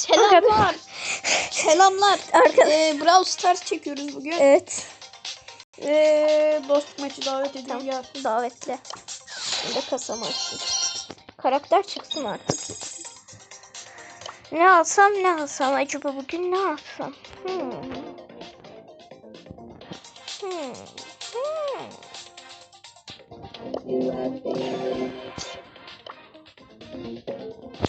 Selamlar. Selamlar. Ee, Brawl Stars çekiyoruz bugün. Evet. Ee, dost maçı davet ediyorum. Gel. Davetle. Şimdi kasamı açayım. Karakter çıksın artık. Ne alsam ne alsam acaba bugün ne alsam? Hmm. Hmm. Hmm.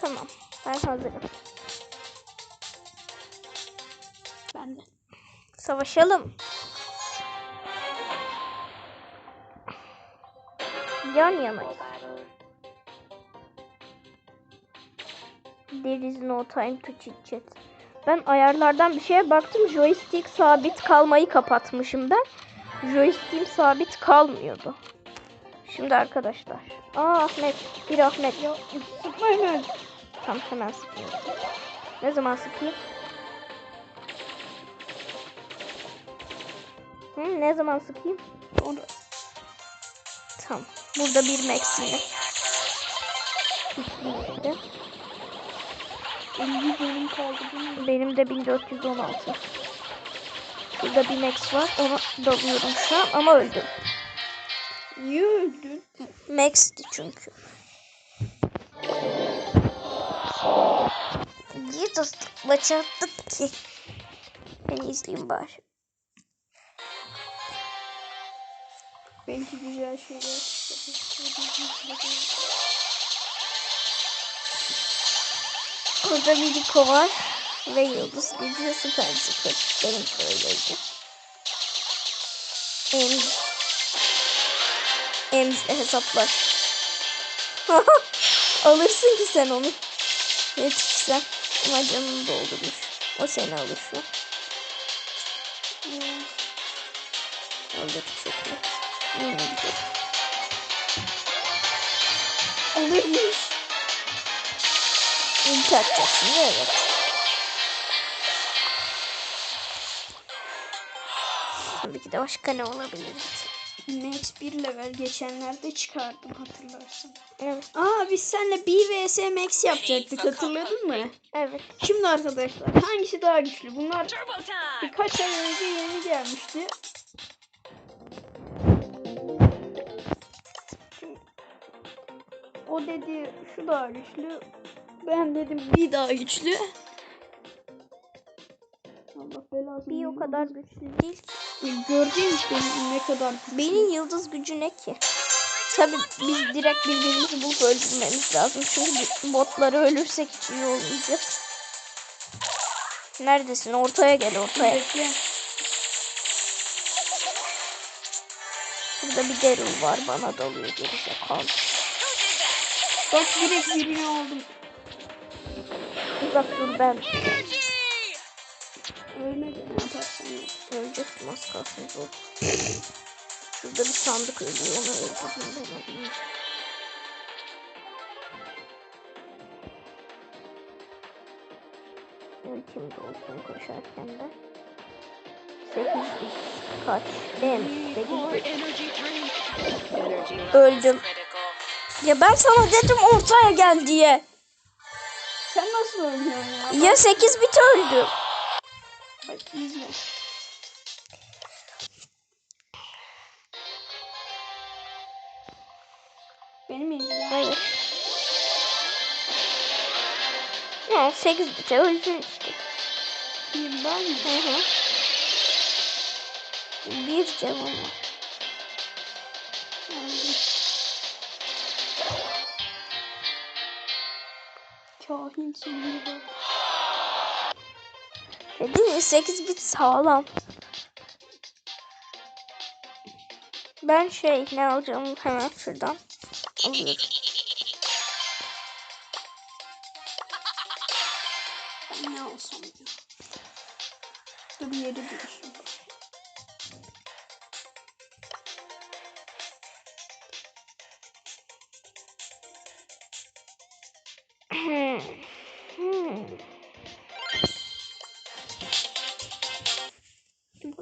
Tamam. Ben hazırım. De. Savaşalım. Yan yanayız. There is no time to chit chat. Ben ayarlardan bir şeye baktım. Joystick sabit kalmayı kapatmışım ben. Joystick'im sabit kalmıyordu. Şimdi arkadaşlar. Aa Ahmet. Bir Ahmet. Ya sıkma hemen. Tam hemen sıkıyorum. Ne zaman sıkayım? Hı, ne zaman sıkayım? Onu... Tamam. Burada bir. İşte. 50 benim kaldı mi? Benim de 1416. Şurada bir max var. Ona dalıyorum şu an ama öldüm. Niye öldün? Max'ti çünkü. Niye dostluk maçı attık ki? Ben izleyeyim bari. Belki güzel şeyler. Burada bir Rico var. Ve Yıldız Gücü süper sıfır. Benim söyleyeceğim. Ems. Ems'le hesaplar. Alırsın ki sen onu. Yetişsen. Ama canını doldurmuş. O seni alır şu. Alırmış. İlk atacaksın? Evet. Tabii ki de başka ne olabilir? Max 1 level geçenlerde çıkardım hatırlarsın. Evet. Aa biz seninle 1 vs Max yapacaktık hatırladın mı? Evet. Şimdi arkadaşlar hangisi daha güçlü? Bunlar birkaç ay önce yeni gelmişti. O dedi şu daha güçlü. Ben dedim bir daha güçlü. Allah belasını. Bir o kadar güçlü değil. ki. Gördün işte ne kadar güçlü. Benim yıldız gücü ne ki? Tabii biz direkt birbirimizi bulup öldürmemiz lazım. Çünkü botları ölürsek hiç iyi olmayacak. Neredesin? Ortaya gel ortaya. Bekle. Burada bir Daryl var bana dalıyor gerizekalı. Bak direkt birini aldım. Uzak dur ben. Ölmedi ne yaparsan yap. Öleceksin az kalsın zor. Şurada bir sandık ölüyor onu öldürdüm ben alayım. Ultim de olsun koşarken de. 8 kaç? Dem 8 Öldüm. Ya ben sana dedim ortaya gel diye. Sen nasıl oynuyorsun ya? Ya 8 bit öldüm. Bak izle. Benim izle. Hayır. Ya 8 bite öldün işte. Bir ben mi? Hı hı. Bir canım var. Aldım. Kahinsin bir bak. Dedim ya 8 bit sağlam. Ben şey ne alacağım hemen şuradan alıyorum.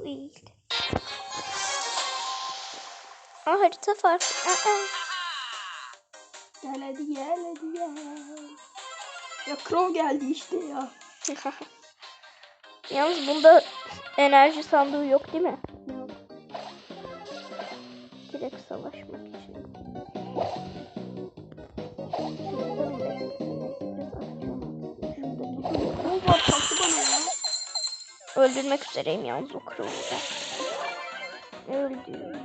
Bu iyi. Aa harita farklı. Aa. Gel hadi gel hadi gel. Ya Crow geldi işte ya. Yalnız bunda enerji sandığı yok değil mi? Yok. Direkt savaşmak için. O var kalktı bana ya. Öldürmek üzereyim yalnız o kralı da. Öldü.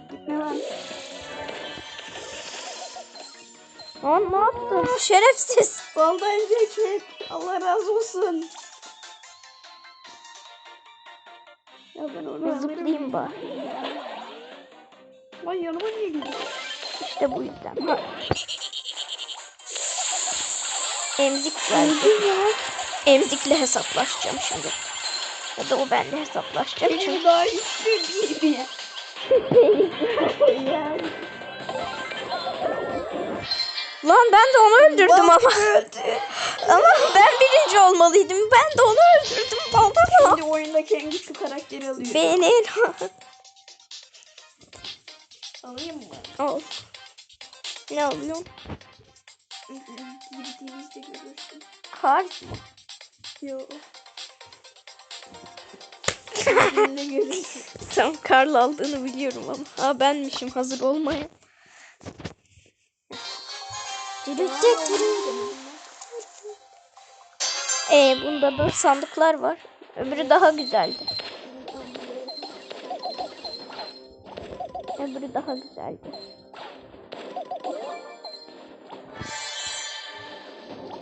Lan. Ne yaptın? Şerefsiz. Baldan ceket. Allah razı olsun. Ya ben onu Zıplayayım bari. Lan yanıma niye gidiyor? İşte bu yüzden. Ha. Emzik geldi. Emzikle hesaplaşacağım şimdi. Ya da o benimle hesaplaşacak. Çünkü Benim daha güçlü değil mi? ya. Lan ben de onu öldürdüm ama. öldü. ama ben birinci olmalıydım. Ben de onu öldürdüm. Baldan Şimdi oyundaki en güçlü karakteri alıyor. Beni Alayım mı? al. Ne alıyorsun? Girdiğimizde görürsün. Kar mı? Yok. Sen karla aldığını biliyorum ama. Ha benmişim hazır olmaya. Ee, bunda da sandıklar var. Öbürü daha güzeldi. Öbürü daha güzeldi.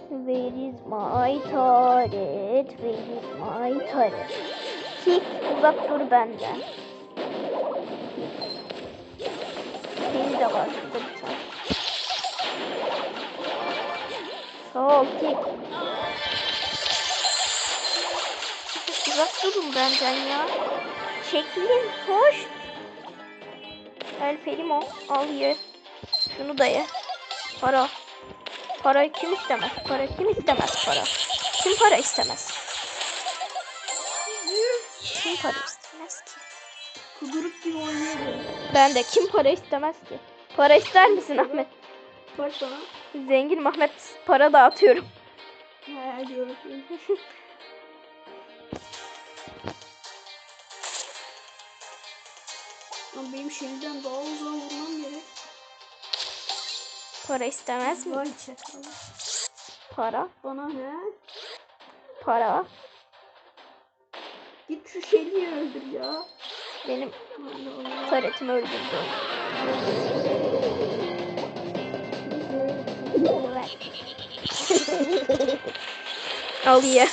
Where is my turret? Where is my turret? Tik uzak dur benden. Beni de var şurada bir tane. Sol tik. Uzak durun benden ya. Çekilin hoş. El Ferimo al ye. Şunu da ye. Para. Para kim istemez? Para kim istemez para? Kim para istemez? Kim para istemez ki? Kuduruk gibi oynuyorum. Ben de kim para istemez ki? Para ister misin Ahmet? Bak bana. Zengin Ahmet para dağıtıyorum. Hayal ediyorum. Lan benim şeyden daha uzun vurmam gerek. Para istemez mi? Vay çakal. Para, Bana he? para. Git şu şeyliği öldür ya. Benim taretimi öldürdü. Al ye.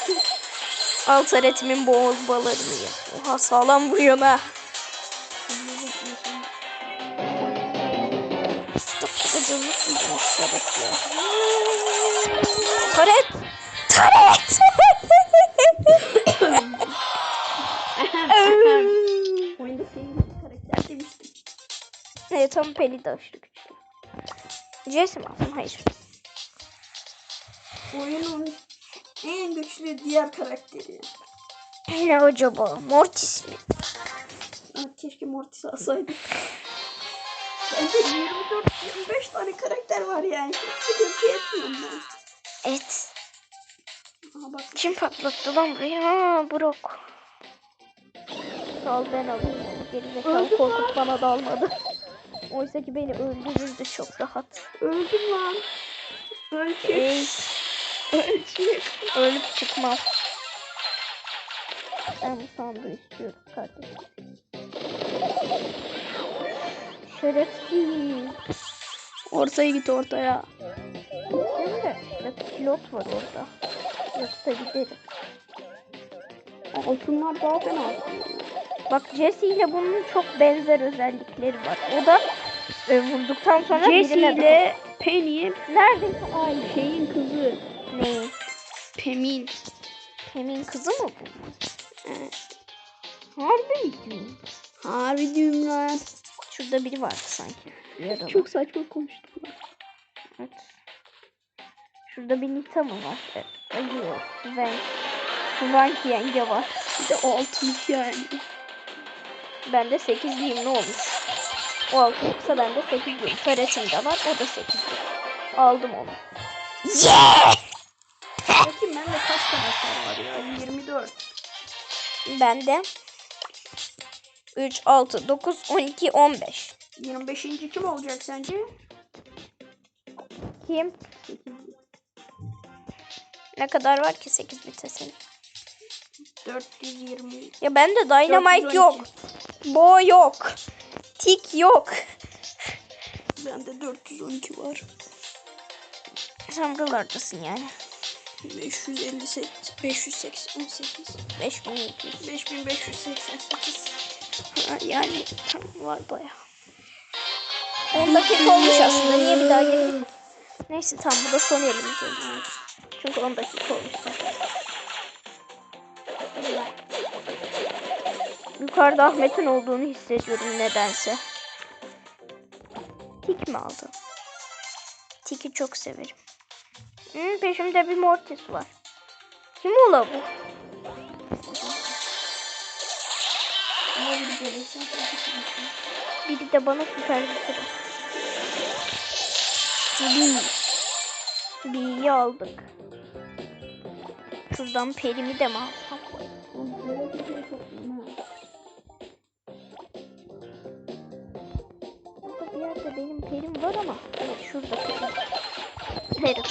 Al taretimin bol balarını ye. Oha sağlam vuruyor ha. Taret? Taret! Evet tam Penny de aşırı güçlü. Jesse mi alsam? Hayır. Oyunun en güçlü diğer karakteri. Ne acaba? Mortis mi? Ah, keşke Mortis alsaydık. Bence 24-25 tane karakter var yani. Hiç sıkıntı etmiyorum ben. Evet. Aha bak. Kim patlattı lan burayı? Ha Brock. Sağ ol ben alayım. Geri zekalı Öldüm korkup bana dalmadı. Oysa ki beni öldürürdü çok rahat. Öldüm lan. Ölçek. Ey, Ölçek. ölüp çıkmam. Ben bu sandığı istiyorum kardeşim. Şerefsiz. Ortaya git ortaya. Değil mi? Bak pilot var orada. Yoksa giderim. Altınlar daha fena. Bak Jesse ile bunun çok benzer özellikleri var. O da e, vurduktan sonra Jesse birine ile Penny Neredeyse aynı. şeyin kızı. Ne? Pemin. Kimin kızı mı bu? Evet. Harbi mi? Harbi diyorum lan. Şurada biri vardı sanki. Yaralı. Çok saçma konuştum. Evet. Şurada bir Nita mı var? Evet. Ayı. Ben. Swanky yenge var. Bir de altılık yani. Bende 8'liyim ne olmuş? O altı yoksa bende 8'liyim. Taretim de var. O da 8'li. Aldım onu. Yeah! Bakayım ben Sende kaç karakter var ya? 24. Bende 3, 6, 9, 12, 15. 25. kim olacak sence? Kim? Ne kadar var ki 8 bite senin? 420. Ya bende Dynamite 412. yok. Bo yok. Tik yok. Bende 412 var. Sen buralardasın yani. 558, 588, 5200. 5588. Ha, Yani var baya. 10 dakika olmuş aslında. Niye bir daha geleyim? Neyse tamam bu da son oldu. Çünkü 10 dakika olmuş. Yukarıda Ahmet'in olduğunu hissediyorum nedense. Tik mi aldı? Tik'i çok severim. Hmm, peşimde bir Mortis var. Kim ola bu? Bir Biri de bana süper bitirir. Bi. Bi'yi aldık. Şuradan perimi de mi alsam? Perim var ama. Evet şurada. Perim.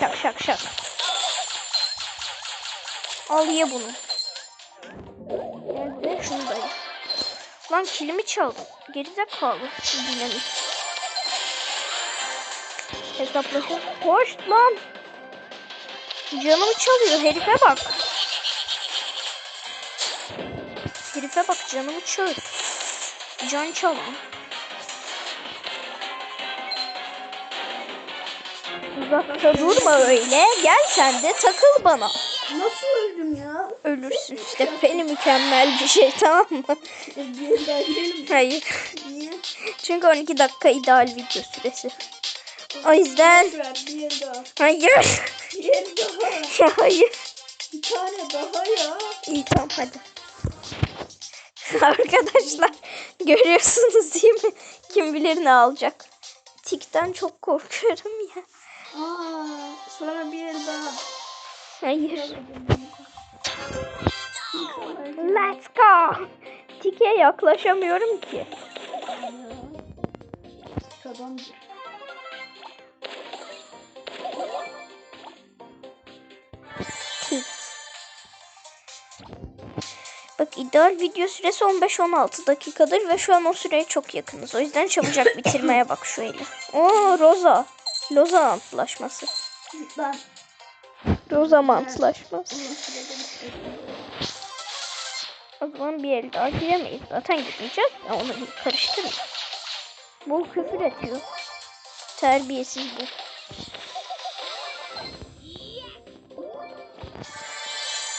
Şak şak şak. Al ye bunu. Nerede? Şuradayım. Lan kilimi çaldı. Gerizekalı. Dinamik. Hesaplaşın. Hoş lan. Canımı çalıyor. Herife bak. Herife bak canımı çalıyor. Can çalan. Uzakta durma öyle. Gel sen de takıl bana. Nasıl öldüm ya? Ölürsün işte. Beni mükemmel bir şey tamam mı? Hayır. Niye? Çünkü 12 dakika ideal video süresi. O yüzden hayır. Hayır. Bir tane daha ya. İyi tamam hadi. Arkadaşlar görüyorsunuz değil mi? Kim bilir ne alacak. Tikten çok korkuyorum ya. Aa, sonra bir el daha. Hayır. Let's go. Tike yaklaşamıyorum ki. Tik. Bak ideal video süresi 15-16 dakikadır ve şu an o süreye çok yakınız. O yüzden çabucak bitirmeye bak şöyle. Oo Roza. Loza antlaşması. Ben Roza antlaşması. O zaman bir el daha giremeyiz. Zaten girmeyeceğiz. Ya onu karıştırma. Bu küfür ediyor. Terbiyesiz bu.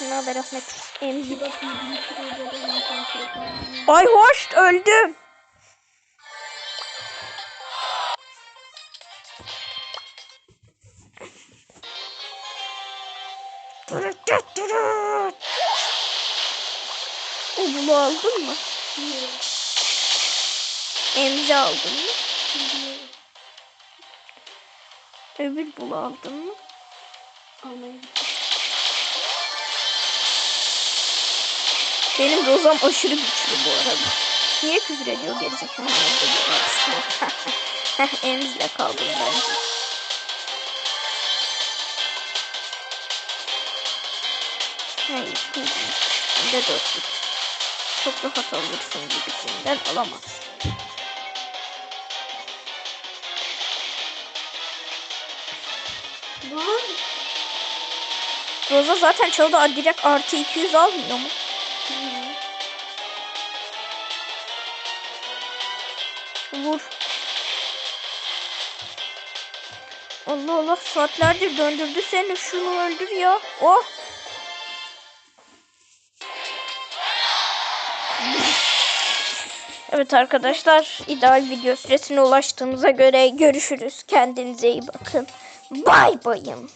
Ne haber Ahmet? Emzi. Bak yüzünü şuraya da ben kontrol edeyim. Ay hoş öldüm. O bunu aldın mı? Emzi aldın mı? Öbür bulu aldın mı? Almayı Benim rozam aşırı güçlü bu arada. Niye küfür ediyor gerizekalı? Emzle kaldım bence. Hayır. Bir de dörtlük. Çok rahat alırsın gibisinden alamazsın. Lan. Roza zaten çaldı direkt artı 200 almıyor mu? Vur. Allah Allah saatlerdir döndürdü seni şunu öldür ya. Oh. Evet arkadaşlar ideal video süresine ulaştığımıza göre görüşürüz. Kendinize iyi bakın. Bay bayım.